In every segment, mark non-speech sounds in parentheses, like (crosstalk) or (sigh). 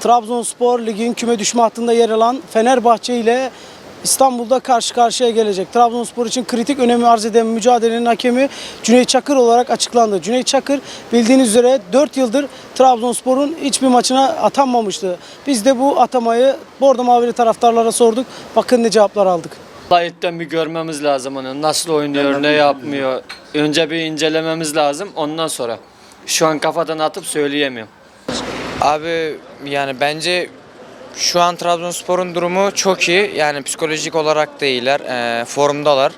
Trabzonspor ligin küme düşme hattında yer alan Fenerbahçe ile İstanbul'da karşı karşıya gelecek. Trabzonspor için kritik önemi arz eden mücadelenin hakemi Cüneyt Çakır olarak açıklandı. Cüneyt Çakır bildiğiniz üzere 4 yıldır Trabzonspor'un hiçbir maçına atanmamıştı. Biz de bu atamayı Bordo Mavili taraftarlara sorduk. Bakın ne cevaplar aldık. Layıktan bir görmemiz lazım onu. Nasıl oynuyor, ne yapmıyor. Önce bir incelememiz lazım ondan sonra. Şu an kafadan atıp söyleyemiyorum. Abi yani bence şu an Trabzonspor'un durumu çok iyi. Yani psikolojik olarak da iyiler. eee, formdalar.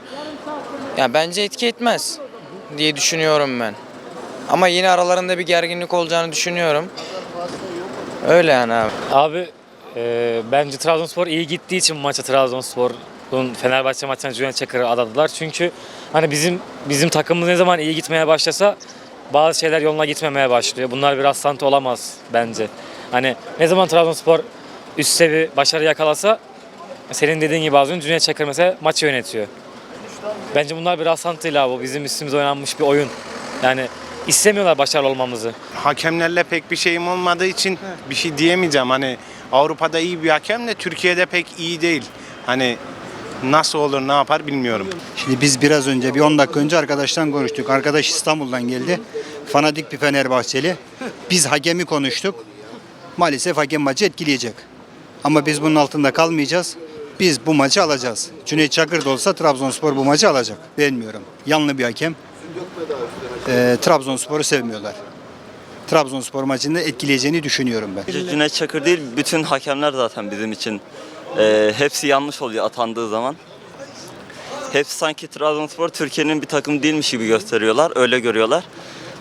Yani bence etki etmez diye düşünüyorum ben. Ama yine aralarında bir gerginlik olacağını düşünüyorum. Öyle yani abi. Abi e, bence Trabzonspor iyi gittiği için maça Trabzonspor'un Fenerbahçe maçına Cüneyt Çakır'ı adadılar. Çünkü hani bizim bizim takımımız ne zaman iyi gitmeye başlasa bazı şeyler yoluna gitmemeye başlıyor. Bunlar bir rastlantı olamaz bence. Hani ne zaman Trabzonspor üst seviye başarı yakalasa senin dediğin gibi az önce Cüneyt Çakır mesela maçı yönetiyor. Bence bunlar bir rastlantıyla bu bizim üstümüze oynanmış bir oyun. Yani istemiyorlar başarılı olmamızı. Hakemlerle pek bir şeyim olmadığı için bir şey diyemeyeceğim. Hani Avrupa'da iyi bir hakem de Türkiye'de pek iyi değil. Hani nasıl olur ne yapar bilmiyorum. Şimdi biz biraz önce bir 10 dakika önce arkadaştan konuştuk. Arkadaş İstanbul'dan geldi. Fanatik bir Fenerbahçeli. Biz hakemi konuştuk. Maalesef hakem maçı etkileyecek. Ama biz bunun altında kalmayacağız. Biz bu maçı alacağız. Cüneyt Çakır da olsa Trabzonspor bu maçı alacak. Beğenmiyorum. Yanlı bir hakem. Ee, Trabzonspor'u sevmiyorlar. Trabzonspor maçında etkileyeceğini düşünüyorum ben. Cüneyt Çakır değil, bütün hakemler zaten bizim için e, hepsi yanlış oluyor atandığı zaman. Hepsi sanki Trabzonspor Türkiye'nin bir takım değilmiş gibi gösteriyorlar, öyle görüyorlar.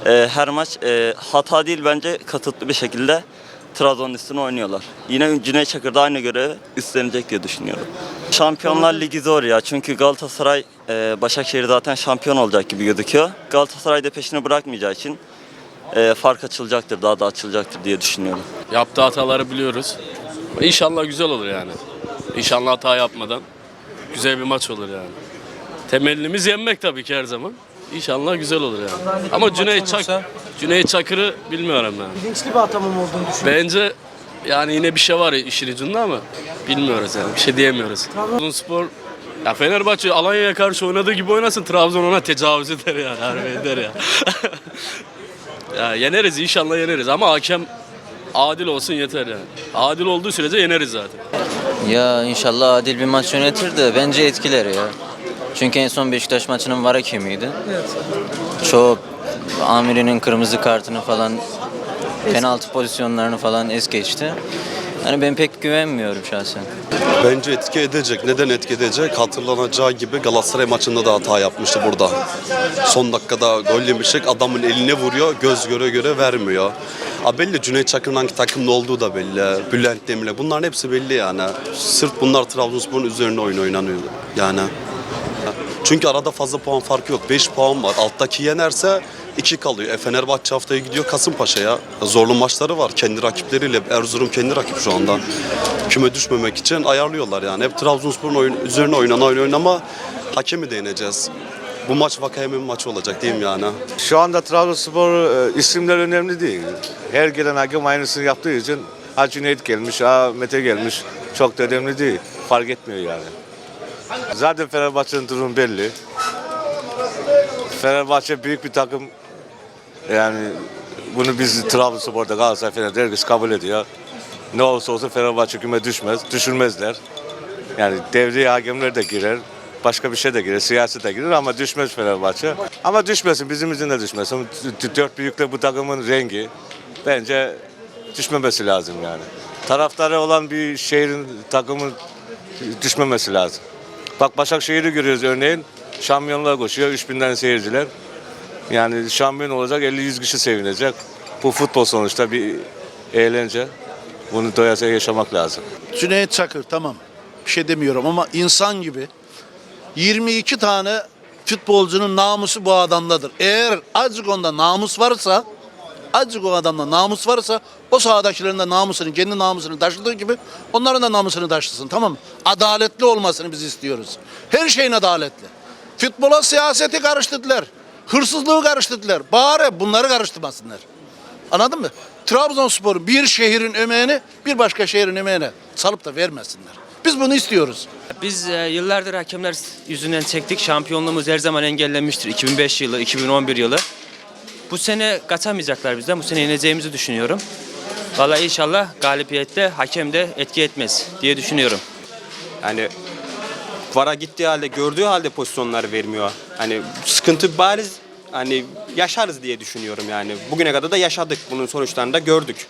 E, her maç e, hata değil bence kasıtlı bir şekilde Trabzon'un üstüne oynuyorlar. Yine Cüneyt Çakır da aynı görevi üstlenecek diye düşünüyorum. Şampiyonlar Ligi zor ya çünkü Galatasaray, e, Başakşehir zaten şampiyon olacak gibi gözüküyor. Galatasaray da peşini bırakmayacağı için e, fark açılacaktır, daha da açılacaktır diye düşünüyorum. Yaptığı hataları biliyoruz. İnşallah güzel olur yani. İnşallah hata yapmadan güzel bir maç olur yani. Temellimiz yenmek tabii ki her zaman. İnşallah güzel olur yani. Ama Cüneyt, Çak Cüneyt Çakır'ı bilmiyorum yani. Bilinçli bir atama mı olduğunu düşünüyorum. Bence yani yine bir şey var işin ucunda ama bilmiyoruz yani. Bir şey diyemiyoruz. Trabzonspor ya Fenerbahçe Alanya'ya karşı oynadığı gibi oynasın Trabzon ona tecavüz eder yani harbi eder ya. (laughs) ya yeneriz inşallah yeneriz ama hakem adil olsun yeter yani. Adil olduğu sürece yeneriz zaten. Ya inşallah adil bir maç yönetir de bence etkiler ya. Çünkü en son Beşiktaş maçının var hakemiydi. Çoğu amirinin kırmızı kartını falan penaltı pozisyonlarını falan es geçti. Yani ben pek güvenmiyorum şahsen. Bence etki edecek. Neden etki edecek? Hatırlanacağı gibi Galatasaray maçında da hata yapmıştı burada. Son dakikada gol yemiştik. Adamın eline vuruyor. Göz göre göre vermiyor. A belli Cüneyt Çakır'ın hangi takımda olduğu da belli. Bülent Demirel. Bunların hepsi belli yani. Sırf bunlar Trabzonspor'un üzerine oyun oynanıyor. Yani. Çünkü arada fazla puan farkı yok. 5 puan var. Alttaki yenerse 2 kalıyor. E Fenerbahçe haftaya gidiyor Kasımpaşa'ya. Zorlu maçları var kendi rakipleriyle. Erzurum kendi rakip şu anda. Küme düşmemek için ayarlıyorlar yani. Hep Trabzonspor'un oyun, üzerine oynanan oynama hakemi değineceğiz. Bu maç Vakayemin maçı olacak mi yani? Şu anda Trabzonspor e, isimler önemli değil. Her gelen hakem aynısını yaptığı için ha Cüneyt gelmiş, ha Mete gelmiş. Çok da önemli değil. Fark etmiyor yani. Zaten Fenerbahçe'nin durumu belli. Fenerbahçe büyük bir takım. Yani bunu biz Trabzonspor'da Galatasaray Fenerbahçe herkes kabul ediyor. Ne olursa olsun Fenerbahçe küme düşmez, düşürmezler. Yani devreye hakemler de girer. Başka bir şey de girer, siyasi de girer ama düşmez Fenerbahçe. Ama düşmesin, bizim için de düşmesin. Dört büyükle bu takımın rengi. Bence düşmemesi lazım yani. Taraftarı olan bir şehrin takımın düşmemesi lazım. Bak Başakşehir'i görüyoruz örneğin. Şampiyonluğa koşuyor, 3000'den seyirciler. Yani şampiyon olacak, 50-100 kişi sevinecek. Bu futbol sonuçta bir eğlence. Bunu doyasıya yaşamak lazım. Cüneyt Çakır tamam. Bir şey demiyorum ama insan gibi 22 tane futbolcunun namusu bu adamdadır. Eğer azıcık onda namus varsa azıcık o adamda namus varsa o sahadakilerin de namusunu, kendi namusunu taşıdığı gibi onların da namusunu taşısın tamam mı? Adaletli olmasını biz istiyoruz. Her şeyin adaletli. Futbola siyaseti karıştırdılar. Hırsızlığı karıştırdılar. Bari bunları karıştırmasınlar. Anladın mı? Trabzonspor bir şehrin emeğini bir başka şehrin emeğine salıp da vermesinler. Biz bunu istiyoruz. Biz e, yıllardır hakemler yüzünden çektik. Şampiyonluğumuz her zaman engellenmiştir. 2005 yılı, 2011 yılı. Bu sene kaçamayacaklar bizden. Bu sene yeneceğimizi düşünüyorum. Vallahi inşallah galibiyette hakem de etki etmez diye düşünüyorum. Yani VAR'a gittiği halde gördüğü halde pozisyonlar vermiyor. Hani sıkıntı bariz hani yaşarız diye düşünüyorum yani. Bugüne kadar da yaşadık. Bunun sonuçlarını da gördük.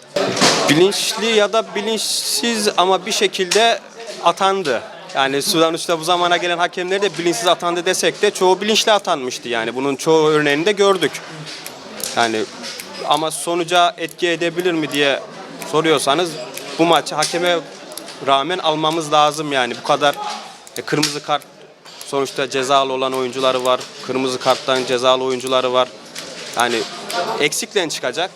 Bilinçli ya da bilinçsiz ama bir şekilde atandı. Yani sonuçta bu zamana gelen hakemleri de bilinçsiz atandı desek de çoğu bilinçli atanmıştı yani. Bunun çoğu örneğini de gördük. Yani ama sonuca etki edebilir mi diye soruyorsanız bu maçı hakeme rağmen almamız lazım yani. Bu kadar e, kırmızı kart sonuçta cezalı olan oyuncuları var. Kırmızı karttan cezalı oyuncuları var. Yani eksiklen çıkacak.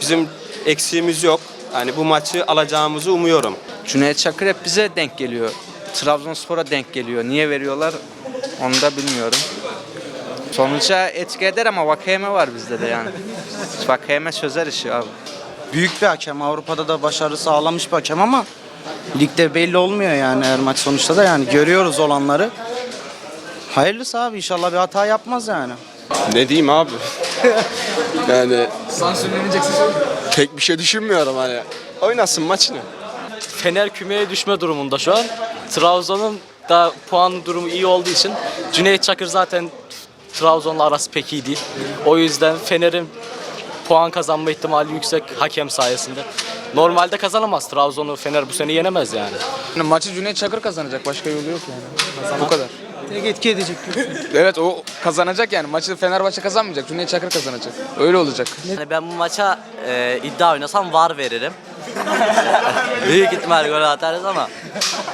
Bizim eksiğimiz yok. Yani bu maçı alacağımızı umuyorum. Cüneyt Çakır hep bize denk geliyor. Trabzonspor'a denk geliyor. Niye veriyorlar onu da bilmiyorum. Sonuca etki eder ama Vakayeme var bizde de yani. Vakayeme çözer işi abi. Büyük bir hakem. Avrupa'da da başarı sağlamış bir hakem ama ligde belli olmuyor yani her maç sonuçta da yani görüyoruz olanları. Hayırlısı abi inşallah bir hata yapmaz yani. Ne diyeyim abi? (laughs) yani pek bir şey düşünmüyorum hani. Oynasın maçını. Fener kümeye düşme durumunda şu an. Trabzon'un da puan durumu iyi olduğu için Cüneyt Çakır zaten Trabzon'la arası pek iyi değil. O yüzden Fener'in puan kazanma ihtimali yüksek hakem sayesinde. Normalde kazanamaz. Trabzon'u Fener bu sene yenemez yani. Maçı Cüneyt Çakır kazanacak. Başka yolu yok yani. Bu kadar. Tek etki edecek (laughs) Evet o kazanacak yani. Maçı Fenerbahçe kazanmayacak. Cüneyt Çakır kazanacak. Öyle olacak. Yani ben bu maça e, iddia oynasam var veririm. (laughs) Büyük ihtimal gol atarız ama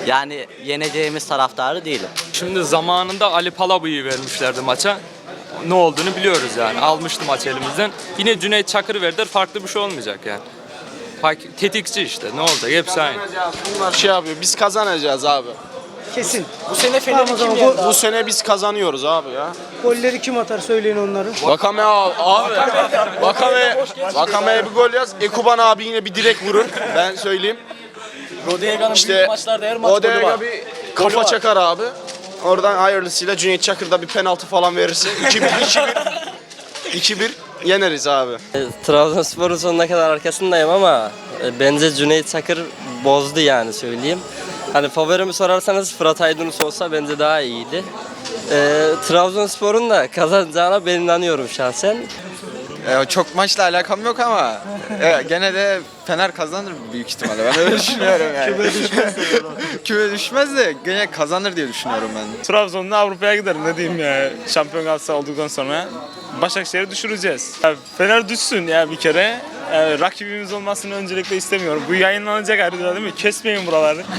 yani yeneceğimiz taraftarı değilim. Şimdi zamanında Ali Palabı'yı vermişlerdi maça. Ne olduğunu biliyoruz yani. Almıştı maç elimizden. Yine Cüneyt Çakır verdiler. Farklı bir şey olmayacak yani. Tetikçi işte. Ne olacak? Hepsi aynı. Bunlar şey yapıyor. Biz kazanacağız abi. Kesin. Bu sene Tamam o zaman gol- Bu sene biz kazanıyoruz abi ya. golleri kim atar söyleyin onları. Vakame abi. abi. Vakame, Vakame'ye bir gol yaz. Ekuban abi yine bir direk vurur. Ben söyleyeyim. Rodega'nın İşte maçlarda her maç Odega bir kafa çakar abi. Oradan hayırlısıyla Cüneyt Çakır da bir penaltı falan verirse 2-1 2-1 2-1 yeneriz abi. Trabzonspor'un sonuna kadar arkasındayım ama e, bence Cüneyt Çakır bozdu yani söyleyeyim. Hani favorimi sorarsanız Fırat Aydınus olsa bence daha iyiydi. E, Trabzonspor'un da kazanacağına ben inanıyorum şahsen. çok maçla alakam yok ama gene de Fener kazanır büyük ihtimalle. Ben öyle (laughs) düşünüyorum yani. Küme düşmez (laughs) Küme düşmez de gene kazanır diye düşünüyorum ben. Trabzon'da Avrupa'ya giderim ne diyeyim ya. Şampiyon Galatasaray olduktan sonra Başakşehir'i düşüreceğiz. Ya Fener düşsün ya bir kere. Yani rakibimiz olmasını öncelikle istemiyorum. Bu yayınlanacak ayrıca değil mi? Kesmeyin buraları. (laughs)